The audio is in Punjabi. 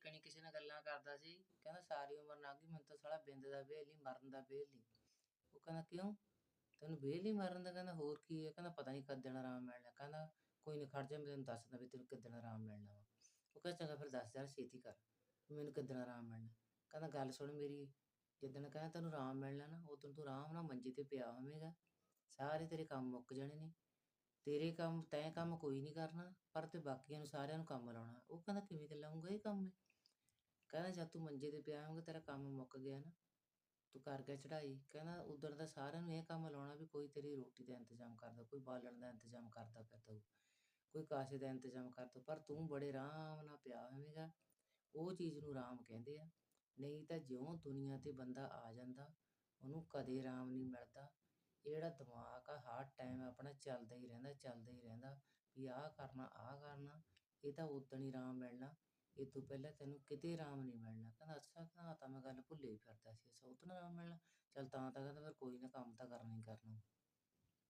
ਕਣੀ ਕਿਸੇ ਨਾਲ ਗੱਲਾਂ ਕਰਦਾ ਸੀ। ਕਹਿੰਦਾ ਸਾਰੀ ਉਮਰ ਲੰਘ ਗਈ ਮੈਨੂੰ ਤਾਂ ਸਾਲਾ ਬਿੰਦ ਦਾ ਵੇਲ ਮਰਨ ਦਾ ਵੇਲ ਉਹ ਕਹਿੰਦਾ ਕਿਉਂ? ਤੈਨੂੰ ਵੇਲ ਮਰਨ ਦਾ? ਕਹਿੰਦਾ ਹੋਰ ਕੀ ਹੈ? ਕਹਿੰਦਾ ਪਤਾ ਨਹੀਂ ਕਦ ਆਰਾਮ ਮਿਲਣਾ। ਕਹਿੰਦਾ ਕੋਈ ਨਹੀਂ ਖੜ ਜਾ, ਮੈਂ ਤੈਨੂੰ ਦੱਸਦਾ ਵੀ ਤੈਨੂੰ ਕਿੱਦਣ ਆਰਾਮ ਮਿਲਣਾ ਵਾ। ਉਹ ਕਹਿੰਦਾ ਚੰਗਾ ਫਿਰ ਦੱਸ ਯਾਰ, ਛੇਤੀ ਕਰ। ਮੈਨੂੰ ਕਿੱਦਣ ਆਰਾਮ ਮਿਲਣਾ? ਕਹਿੰਦਾ ਗੱਲ ਸੁਣ ਮੇਰੀ, ਜਿੱਦਣ ਕਹਿੰਦਾ ਤੈਨੂੰ ਆਰਾਮ ਮਿਲਣਾ ਨਾ ਤੈਨੂੰ ਤੂੰ ਆਰਾਮ ਨਾਲ ਮੰਜੇ ਤੇ ਪਿਆ ਹੋਵੇਂਗਾ। ਸਾਰੇ ਤੇਰੇ ਕੰਮ ਮੁੱਕ ਜਾਣੇ ਨੇ। ਤੇਰੇ ਕੰਮ, ਤੈਂ ਕੰਮ ਕੋਈ ਨਹੀਂ ਕਰਨਾ, ਪਰ ਤੇ ਬਾਕੀਆਂ ਨੂੰ ਸਾਰਿਆਂ ਨੂੰ ਕੰਮ ਲਾਉਣਾ। ਉਹ ਕਹਿੰਦਾ ਕਿਵੇਂ ਕਿ ਲਾਉਂਗਾ ਇਹ ਕੰਮ ਹੈ ਕਹਿੰਦਾ ਜਦ ਤੂੰ ਮੰਜੇ ਤੇ ਪਿਆ ਹੋਵੇਂਗਾ ਤੇਰਾ ਕੰਮ ਮੁੱਕ ਗਿਆ ਨਾ। ਤੂੰ ਕਰ ਗਿਆ ਚੜਾਈ ਕਹਿੰਦਾ ਉਦੋਂ ਦਾ ਸਾਰਿਆਂ ਨੂੰ ਇਹ ਕੰਮ ਲਾਉਣਾ ਵੀ ਕੋਈ ਤੇਰੀ ਰੋਟੀ ਦਾ ਇੰਤਜ਼ਾਮ ਕਰਦਾ, ਕੋਈ ਬਾਲਣ ਦਾ ਇੰਤਜ਼ਾਮ ਕਰਦਾ ਫਿਰਦਾ ਹੋਊ ਕੋਈ ਕਾਸੇ ਦਾ ਇੰਤਜ਼ਾਮ ਕਰਦਾ, ਪਰ ਤੂੰ ਬੜੇ ਆਰਾਮ ਨਾਲ ਪਿਆ ਹੋਵੇਂਗਾ। ਉਹ ਚੀਜ਼ ਨੂੰ ਆਰਾਮ ਕਹਿੰਦੇ ਆ, ਨਹੀਂ ਤਾਂ ਜਿਉਂ ਦੁਨੀਆ ਤੇ ਬੰਦਾ ਆ ਜਾਂਦਾ, ਉਹਨੂੰ ਕਦੇ ਆਰਾਮ ਨਹੀਂ ਮਿਲਦਾ। ਇਹ ਜਿਹੜਾ ਦਿਮਾਗ ਆ, ਹਰ ਟਾਈਮ ਆਪਣਾ ਚੱਲਦਾ ਹੀ ਰਹਿੰਦਾ, ਚੱਲਦਾ ਹੀ ਰਹਿੰਦਾ, ਵੀ ਆਹ ਕਰਨਾ ਆਹ ਕਰਨਾ, ਇਹ ਤਾਂ ਉਦੋਂ ਹੀ ਆਰਾਮ ਮਿਲਣਾ। ਇਹ ਤੋਂ ਪਹਿਲਾਂ ਤੈਨੂੰ ਕਿਤੇ ਆਰਾਮ ਨਹੀਂ ਮਿਲਣਾ। ਕਹਿੰਦਾ, ਅੱਛਾ ਕਹਿੰਦਾ ਤਾਂ ਮੈਂ ਗੱਲ ਭੁੱਲੇ ਹੀ ਫਿਰਦਾ ਸੀ। ਅੱਛਾ ਉਦੋਂ ਆਰਾਮ ਮਿਲਣਾ। ਚੱਲ ਤਾਂ ਤਾਂ ਕਹਿੰਦਾ, ਫਿਰ ਕੋਈ ਨਾ ਕੰਮ ਤਾਂ ਕਰਦਾ